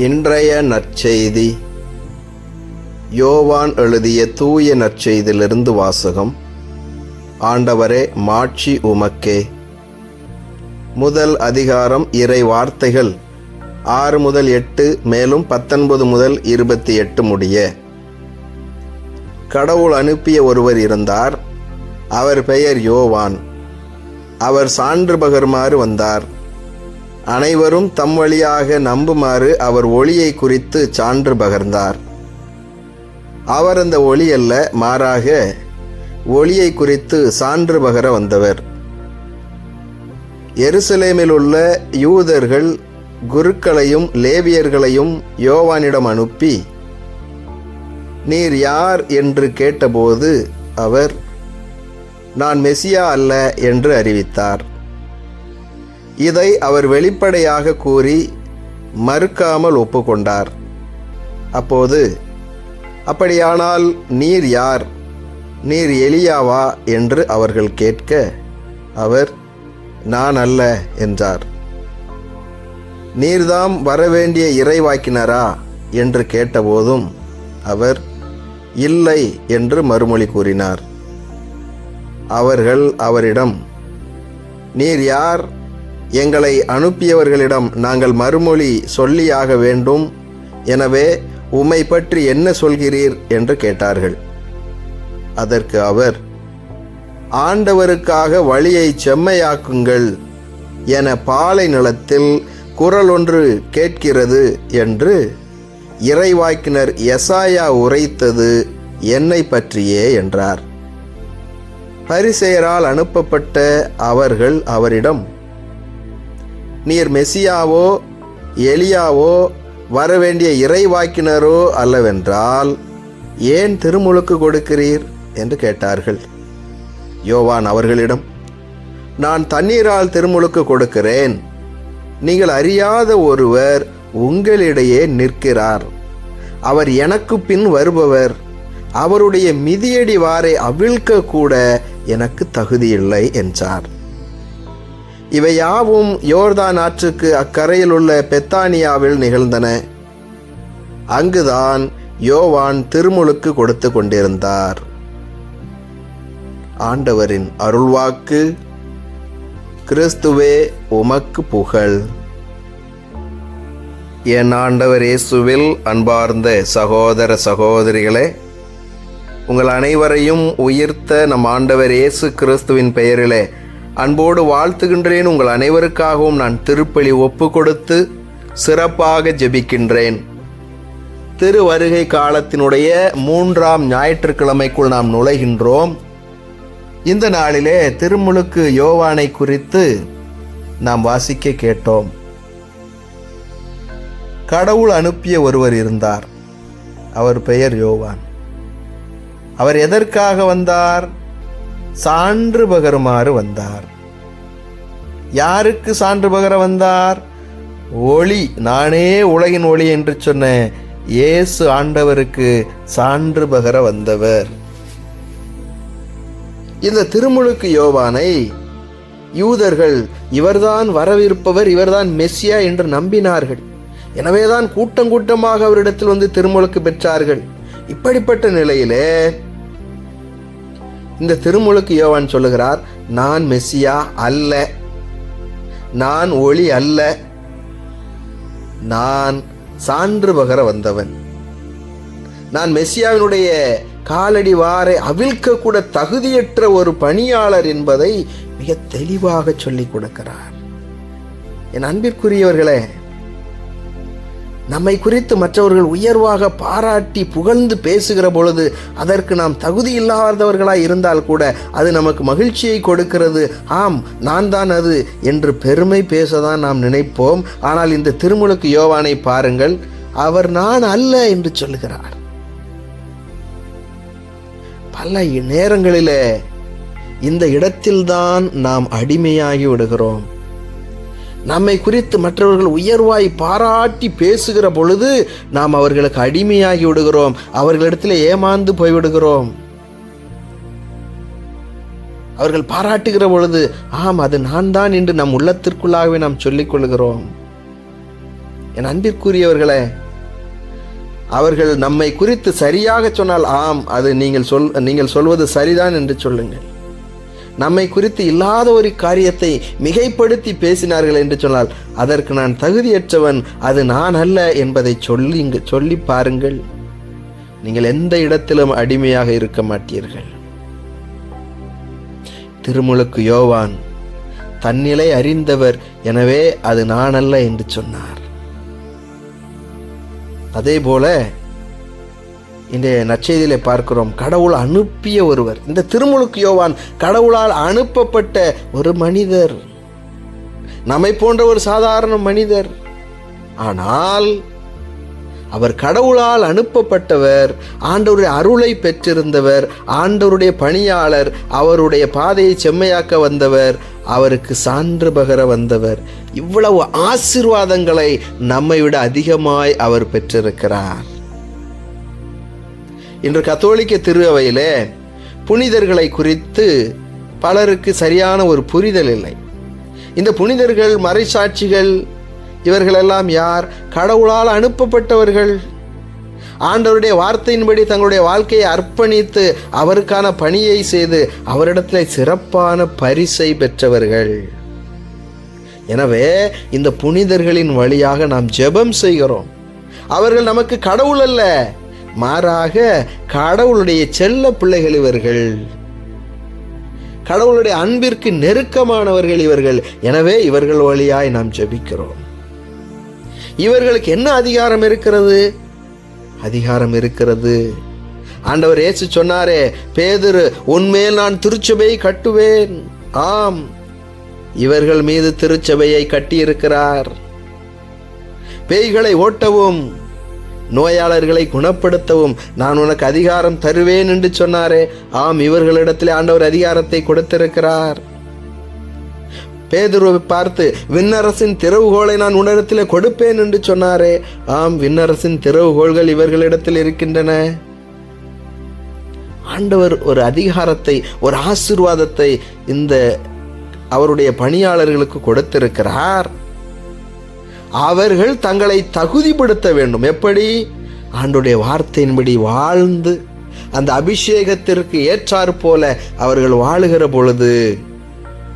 இன்றைய நற்செய்தி. யோவான் எழுதிய தூய நற்செய்தியிலிருந்து வாசகம். ஆண்டவரே மாட்சி உமக்கே. முதல் அதிகாரம் இறை வார்த்தைகள். ஆறு முதல் எட்டு மேலும் பத்தொன்பது முதல் இருபத்தி எட்டு முடிய. கடவுள் அனுப்பிய ஒருவர் இருந்தார். அவர் பெயர் யோவான். அவர் சான்று பகருமாறு வந்தார். அனைவரும் தம் வழியாக நம்புமாறு அவர் ஒளியை குறித்து சான்று பகர்ந்தார். அவர் அந்த ஒளி அல்ல மாறாக ஒளியை குறித்து சான்று பகர வந்தவர். எருசலேமில் உள்ள யூதர்கள் குருக்களையும் லேவியர்களையும் யோவானிடம் அனுப்பி நீர் யார் என்று கேட்டபோது அவர் நான் மெசியா அல்ல என்று அறிவித்தார். இதை அவர் வெளிப்படையாக கூறி மறுக்காமல் ஒப்புக்கொண்டார். அப்போது அப்படியானால் நீர் யார்? நீர் எலியாவா? என்று அவர்கள் கேட்க அவர் நான் அல்ல என்றார். நீர்தாம் வரவேண்டிய இறைவாக்கினரா? என்று கேட்டபோதும் அவர் இல்லை என்று மறுமொழி கூறினார். அவர்கள் அவரிடம் நீர் யார்? எங்களை அனுப்பியவர்களிடம் நாங்கள் மறுமொழி சொல்லியாக வேண்டும். எனவே உம்மை பற்றி என்ன சொல்கிறீர்? என்று கேட்டார்கள். அதற்கு அவர் ஆண்டவருக்காக வழியை செம்மையாக்குங்கள். என பாலை நிலத்தில் குரல் ஒன்று கேட்கிறது என்று இறைவாக்கினர் எசாயா உரைத்தது என்னை பற்றியே என்றார். பரிசெயரால் அனுப்பப்பட்ட அவர்கள் அவரிடம் நீர் மெசியாவோ எலியாவோ வரவேண்டிய இறைவாக்கினரோ அல்லவென்றால் ஏன் திருமுழுக்கு கொடுக்கிறீர்? என்று கேட்டார்கள். யோவான் அவர்களிடம் நான் தண்ணீரால் திருமுழுக்கு கொடுக்கிறேன். நீங்கள் அறியாத ஒருவர் உங்களிடையே நிற்கிறார். அவர் எனக்கு பின் வருபவர். அவருடைய மிதியடி வாரை அவிழ்க்க கூட எனக்கு தகுதியில்லை என்றார். இவை யாவும் யோர்தான் ஆற்றுக்கு அக்கரையில் உள்ள பெத்தானியாவில் நிகழ்ந்தன. அங்குதான் யோவான் திருமுழுக்கு கொடுத்து கொண்டிருந்தார். ஆண்டவரின் அருள்வாக்கு கிறிஸ்துவே உமக்கு புகழ். என் ஆண்டவர் இயேசுவில் அன்பார்ந்த சகோதர சகோதரிகளே உங்கள் அனைவரையும் உயிர்த்த நம் ஆண்டவர் இயேசு கிறிஸ்துவின் பெயரிலே அன்போடு வாழ்த்துகின்றேன். உங்கள் அனைவருக்காகவும் நான் திருப்பலி ஒப்பு கொடுத்து சிறப்பாக ஜெபிக்கின்றேன். திரு வருகை காலத்தினுடைய மூன்றாம் ஞாயிற்றுக்கிழமைக்குள் நாம் நுழைகின்றோம். இந்த நாளிலே திருமுழுக்கு யோவானை குறித்து நாம் வாசிக்க கேட்டோம். கடவுள் அனுப்பிய ஒருவர் இருந்தார். அவர் பெயர் யோவான். அவர் எதற்காக வந்தார்? சான்று பகருமாறு வந்தார். யாருக்கு சான்று பகர வந்தார்? ஒளி நானே உலகின் ஒளி என்று சொன்ன இயேசு ஆண்டவருக்கு சான்று பகர வந்தவர். இந்த திருமுழுக்கு யோவானை யூதர்கள் இவர்தான் வரவிருப்பவர் இவர்தான் மெஸ்ஸியா என்று நம்பினார்கள். எனவேதான் கூட்டம் கூட்டமாக அவரிடத்தில் வந்து திருமுழுக்கு பெற்றார்கள். இப்படிப்பட்ட நிலையிலே இந்த திருமுழுக்கு யோவான் சொல்லுகிறார் நான் மெஸ்ஸியா அல்ல. நான் ஒளி அல்ல. நான் சான்று பகர வந்தவன். நான் மெஸ்ஸியாவினுடைய காலடி வாரை அவிழ்க்கக்கூட தகுதியற்ற ஒரு பணியாளர் என்பதை மிக தெளிவாக சொல்லிக் கொடுக்கிறார். என் அன்பிற்குரியவர்களே நம்மை குறித்து மற்றவர்கள் உயர்வாக பாராட்டி புகழ்ந்து பேசுகிற பொழுது அதற்கு நாம் தகுதி இல்லாதவர்களாய் இருந்தால் கூட அது நமக்கு மகிழ்ச்சியை கொடுக்கிறது. ஆம் நான் தான் அது என்று பெருமை பேசதான் நாம் நினைப்போம். ஆனால் இந்த திருமுழுக்கு யோவானை பாருங்கள் அவர் நான் அல்ல என்று சொல்லுகிறார். பல நேரங்களிலே இந்த இடத்தில்தான் நாம் அடிமையாகி விடுகிறோம். நம்மை குறித்து மற்றவர்கள் உயர்வாய் பாராட்டி பேசுகிற பொழுது நாம் அவர்களுக்கு அடிமையாகி விடுகிறோம். அவர்களிடத்தில் ஏமாந்து போய்விடுகிறோம் அவர்கள் பாராட்டுகிற பொழுது ஆம் அது நான் தான் என்று நம் உள்ளத்திற்குள்ளாகவே நாம் சொல்லிக் கொள்கிறோம். என் அன்பிற்குரியவர்களே அவர்கள் நம்மை குறித்து சரியாக சொன்னால் ஆம் அது நீங்கள் சொல் நீங்கள் சொல்வது சரிதான் என்று சொல்லுங்கள். நம்மை குறித்து இல்லாத ஒரு காரியத்தை மிகைப்படுத்தி பேசினார்கள் என்று சொன்னால் அதற்கு நான் தகுதியற்றவன் அது நான் அல்ல என்பதை சொல்லி சொல்லி பாருங்கள். நீங்கள் எந்த இடத்திலும் அடிமையாக இருக்க மாட்டீர்கள். திருமுழுக்கு யோவான் தன்னிலை அறிந்தவர் எனவே அது நான் அல்ல என்று சொன்னார். அதே போல இன்றைய நற்செய்தியிலே பார்க்கிறோம். கடவுள் அனுப்பிய ஒருவர். இந்த திருமுழுக்கு யோவான் கடவுளால் அனுப்பப்பட்ட ஒரு மனிதர். நம்மை போன்ற ஒரு சாதாரண மனிதர். ஆனால் அவர் கடவுளால் அனுப்பப்பட்டவர் ஆண்டவருடைய அருளை பெற்றிருந்தவர் ஆண்டவருடைய பணியாளர் அவருடைய பாதையை செம்மையாக்க வந்தவர் அவருக்கு சான்று பகர வந்தவர். இவ்வளவு ஆசிர்வாதங்களை நம்மை விட அதிகமாய் அவர் பெற்றிருக்கிறார். இன்று கத்தோலிக்க திருவையில் புனிதர்களை குறித்து பலருக்கு சரியான ஒரு புரிதல் இல்லை. இந்த புனிதர்கள் மறைசாட்சிகள் இவர்களெல்லாம் யார்? கடவுளால் அனுப்பப்பட்டவர்கள். ஆண்டவருடைய வார்த்தையின்படி தங்களுடைய வாழ்க்கையை அர்ப்பணித்து அவருக்கான பணியை செய்து அவரிடத்தில் சிறப்பான பரிசை பெற்றவர்கள். எனவே இந்த புனிதர்களின் வழியாக நாம் ஜெபம் செய்கிறோம். அவர்கள் நமக்கு கடவுள் அல்ல. மாறாக கடவுளுடைய செல்ல பிள்ளைகள் இவர்கள். கடவுளுடைய அன்பிற்கு நெருக்கமானவர்கள் இவர்கள். எனவே இவர்கள் வழியாய் நாம் ஜெபிக்கிறோம். இவர்களுக்கு என்ன அதிகாரம் இருக்கிறது? அதிகாரம் இருக்கிறது. ஆண்டவர் ஏசு சொன்னாரே பேதுரு உன்மேல் நான் திருச்சபையை கட்டுவேன். ஆம் இவர்கள் மீது திருச்சபையை கட்டியிருக்கிறார். பேய்களை ஓட்டவும் நோயாளர்களை குணப்படுத்தவும் நான் உனக்கு அதிகாரம் தருவேன் என்று சொன்னாரே. ஆம் இவர்களிடத்தில் ஆண்டவர் அதிகாரத்தை கொடுத்திருக்கிறார். பேதுருவை பார்த்து விண்ணரசின் திறவுகோலை நான் உன்னிடத்தில் கொடுப்பேன் என்று சொன்னாரே. ஆம் விண்ணரசின் திறவுகோள்கள் இவர்களிடத்தில் இருக்கின்றன. ஆண்டவர் ஒரு அதிகாரத்தை ஒரு ஆசிர்வாதத்தை இந்த அவருடைய பணியாளர்களுக்கு கொடுத்திருக்கிறார். அவர்கள் தங்களை தகுதிப்படுத்த வேண்டும். எப்படி? ஆண்டுடைய வார்த்தையின்படி வாழ்ந்து அந்த அபிஷேகத்திற்கு ஏற்றாற் போல அவர்கள் வாழுகிற பொழுது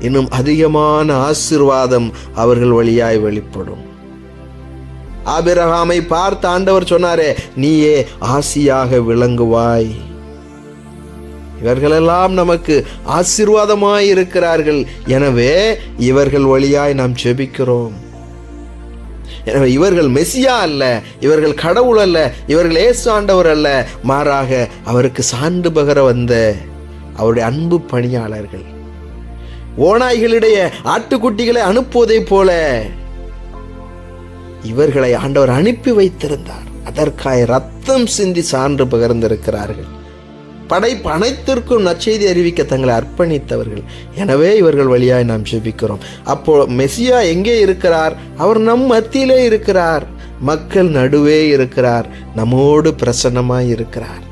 இன்னும் அதிகமான ஆசிர்வாதம் அவர்கள் வழியாய் வெளிப்படும். ஆபிரகாமை பார்த்து ஆண்டவர் சொன்னாரே நீயே ஆசியாக விளங்குவாய். இவர்களெல்லாம் நமக்கு ஆசீர்வாதமாய் இருக்கிறார்கள். எனவே இவர்கள் வழியாய் நாம் ஜெபிக்கிறோம். எனவே இவர்கள் மெஸ்ஸியா அல்ல இவர்கள் கடவுள் அல்ல இவர்கள் ஏசு ஆண்டவர் அல்ல. மாறாக அவருக்கு சான்று பகர வந்த அவருடைய அன்பு பணியாளர்கள். ஓநாய்களிடையே ஆட்டுக்குட்டிகளை அனுப்புவதைப் போல இவர்களை ஆண்டவர் அனுப்பி வைத்திருந்தார். அதற்காக ரத்தம் சிந்தி சான்று பகர்ந்திருக்கிறார்கள். படைப்பு அனைத்திற்கும் நற்செய்தி அறிவிக்க தங்களை அர்ப்பணித்தவர்கள். எனவே இவர்கள் வழியாய் நாம் ஜெபிக்கிறோம். அப்போ மெசியா எங்கே இருக்கிறார்? அவர் நம் மத்தியிலே இருக்கிறார். மக்கள் நடுவே இருக்கிறார். நம்மோடு பிரசன்னமாய் இருக்கிறார்.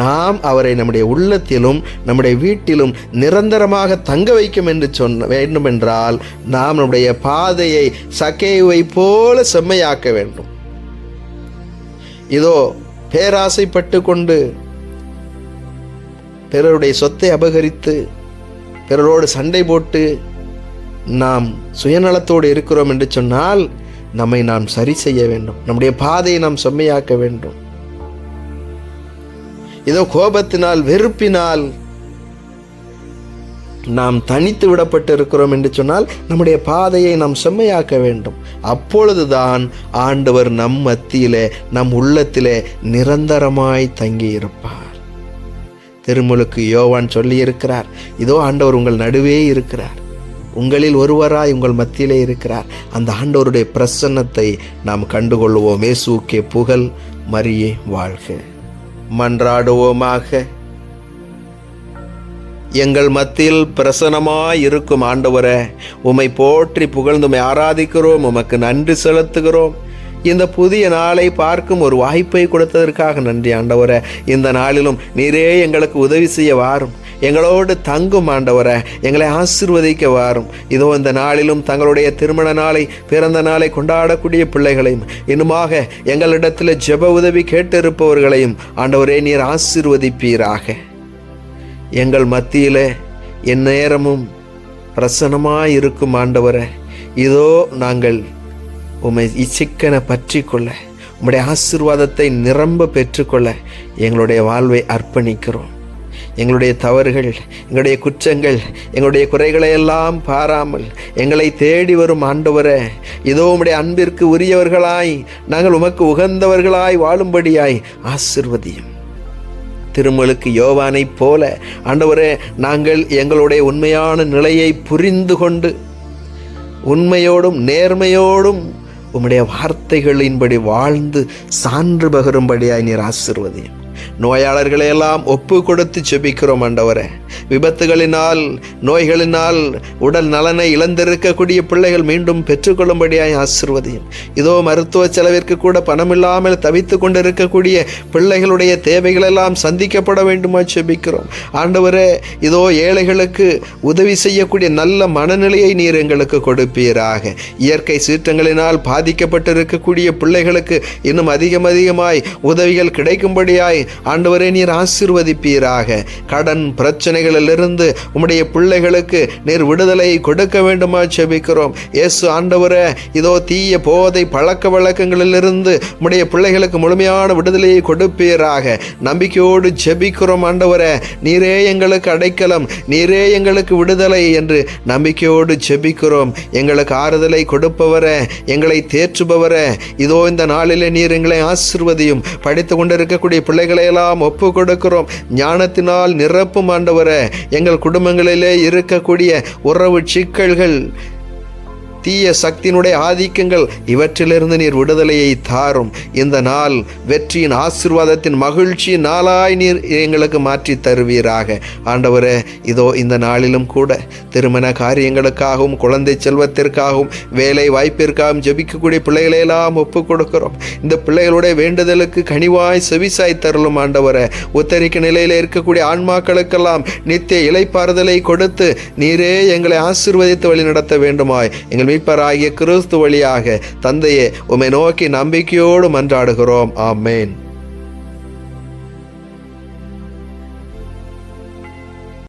நாம் அவரை நம்முடைய உள்ளத்திலும் நம்முடைய வீட்டிலும் நிரந்தரமாக தங்க வைக்கும் என்று சொன்ன வேண்டுமென்றால் நாம் நம்முடைய பாதையை சக்கைவை போல செம்மையாக்க வேண்டும். இதோ பேராசைப்பட்டு கொண்டு பிறருடைய சொத்தை அபகரித்து பிறரோடு சண்டை போட்டு நாம் சுயநலத்தோடு இருக்கிறோம் என்று சொன்னால் நம்மை நாம் சரி செய்ய வேண்டும். நம்முடைய பாதையை நாம் செம்மையாக்க வேண்டும். ஏதோ கோபத்தினால் வெறுப்பினால் நாம் தனித்து விடப்பட்டு இருக்கிறோம் என்று சொன்னால் நம்முடைய பாதையை நாம் செம்மையாக்க வேண்டும். அப்பொழுதுதான் ஆண்டவர் நம் மத்தியிலே நம் உள்ளத்திலே நிரந்தரமாய் தங்கி இருப்பார் திருமுழுக்கு யோவான் சொல்லியிருக்கிறார். இதோ ஆண்டவர் உங்கள் நடுவே இருக்கிறார். உங்களில் ஒருவராய் உங்கள் மத்தியிலே இருக்கிறார். அந்த ஆண்டவருடைய பிரசன்னத்தை நாம் கண்டுகொள்வோம். இயேசுக்கே புகழ் மரியே வாழ்க. மன்றாடுவோமாக. எங்கள் மத்தியில் பிரசனமாய் இருக்கும் ஆண்டவரை உம்மை போற்றி புகழ்ந்து ஆராதிக்கிறோம். உமக்கு நன்றி செலுத்துகிறோம். இந்த புதிய நாளை பார்க்கும் ஒரு வாய்ப்பை கொடுத்ததற்காக நன்றி ஆண்டவரே. இந்த நாளிலும் நீரே எங்களுக்கு உதவி செய்ய வாரும். எங்களோடு தங்கும் ஆண்டவரை. எங்களை ஆசிர்வதிக்க வாரும். இதோ இந்த நாளிலும் தங்களுடைய திருமண நாளை பிறந்த நாளை கொண்டாடக்கூடிய பிள்ளைகளையும் இன்னுமாக எங்களிடத்தில் ஜெப உதவி கேட்டிருப்பவர்களையும் ஆண்டவரே நீர் ஆசிர்வதிப்பீராக. எங்கள் மத்தியில் என் நேரமும் இருக்கும் ஆண்டவரை. இதோ நாங்கள் உமை இச்சிக்கனை பற்றி கொள்ள உம்முடைய ஆசிர்வாதத்தை நிரம்ப பெற்றுக்கொள்ள எங்களுடைய வாழ்வை அர்ப்பணிக்கிறோம். எங்களுடைய தவறுகள் எங்களுடைய குற்றங்கள் எங்களுடைய குறைகளை எல்லாம் பாராமல் எங்களை தேடி வரும் ஆண்டவரே இதோ உம்முடைய அன்பிற்கு உரியவர்களாய் நாங்கள் உமக்கு உகந்தவர்களாய் வாழும்படியாய் ஆசிர்வதியும். திருமலுக்கு யோவானைப் போல ஆண்டவரே நாங்கள் எங்களுடைய உண்மையான நிலையை புரிந்து கொண்டு உண்மையோடும் நேர்மையோடும் உம்முடைய வார்த்தைகளின்படி வாழ்ந்து சான்று பகரும்படியாய் நீர் ஆசிர்வதியும். நோயாளர்களை எல்லாம் ஒப்பு கொடுத்து செபிக்கிறோம் ஆண்டவரே. விபத்துகளினால் நோய்களினால் உடல் நலனை இழந்திருக்கக்கூடிய பிள்ளைகள் மீண்டும் பெற்றுக்கொள்ளும்படியாய் ஆசிர்வதியும். இதோ மருத்துவ செலவிற்கு கூட பணமில்லாமல் தவித்து கொண்டிருக்கக்கூடிய பிள்ளைகளுடைய தேவைகளெல்லாம் சந்திக்கப்பட வேண்டுமா செபிக்கிறோம். ஆண்டவரே இதோ ஏழைகளுக்கு உதவி செய்யக்கூடிய நல்ல மனநிலையை நீர் எங்களுக்கு கொடுப்பீராக. இயற்கை சீற்றங்களினால் பாதிக்கப்பட்டிருக்கக்கூடிய பிள்ளைகளுக்கு இன்னும் அதிகம் அதிகமாய் உதவிகள் கிடைக்கும்படியாய் ஆண்டவரே நீர் ஆசிர்வதிப்பீராக. கடன் பிரச்சனைகளிலிருந்து உம்முடைய பிள்ளைகளுக்கு நீர் விடுதலை கொடுக்க வேண்டுமா செபிக்கிறோம் இயேசு ஆண்டவரே இதோ தீய போதை பழக்க வழக்கங்களிலிருந்து உம்முடைய பிள்ளைகளுக்கு முழுமையான விடுதலையை கொடுப்பீராக. நம்பிக்கையோடு ஜெபிக்கிறோம் ஆண்டவரே நீரே எங்களுக்கு அடைக்கலம் நீரே எங்களுக்கு விடுதலை என்று நம்பிக்கையோடு ஜெபிக்கிறோம். எங்களுக்கு ஆறுதலை கொடுப்பவரே எங்களை தேற்றுபவரே. இதோ இந்த நாளிலே நீர் எங்களை ஆசிர்வதியும். படித்து கொண்டிருக்கக்கூடிய பிள்ளைகளை எல்லாம் ஒப்பு கொடுக்கிறோம் ஞானத்தினால் நிரப்பும் ஆண்டவரை எங்கள் குடும்பங்களிலே இருக்கக்கூடிய உறவு சிக்கல்கள் தீய சக்தியினுடைய ஆதிக்கங்கள் இவற்றிலிருந்து நீர் விடுதலையை தாரும். இந்த நாள் வெற்றியின் ஆசிர்வாதத்தின் மகிழ்ச்சியின் நாளாய் நீர் எங்களுக்கு மாற்றி தருவீராக. ஆண்டவரே இதோ இந்த நாளிலும் கூட திருமண காரியங்களுக்காகவும் குழந்தை செல்வத்திற்காகவும் வேலை வாய்ப்பிற்காகவும் ஜெபிக்கக்கூடிய பிள்ளைகளையெல்லாம் ஒப்புக் கொடுக்கிறோம். இந்த பிள்ளைகளுடைய வேண்டுதலுக்கு கனிவாய் செவிசாய் தருளும் ஆண்டவரே. உத்தரிக்க நிலையில் இருக்கக்கூடிய ஆன்மாக்களுக்கெல்லாம் நித்திய இலைப்பாறுதலை கொடுத்து நீரே எங்களை ஆசீர்வதித்து வழி நடத்த வேண்டுமாய். எங்கள் மீட்பராகிய கிறிஸ்து வழியாக தந்தையே உம்மை நோக்கி நம்பிக்கையோடு மன்றாடுகிறோம் ஆமேன்.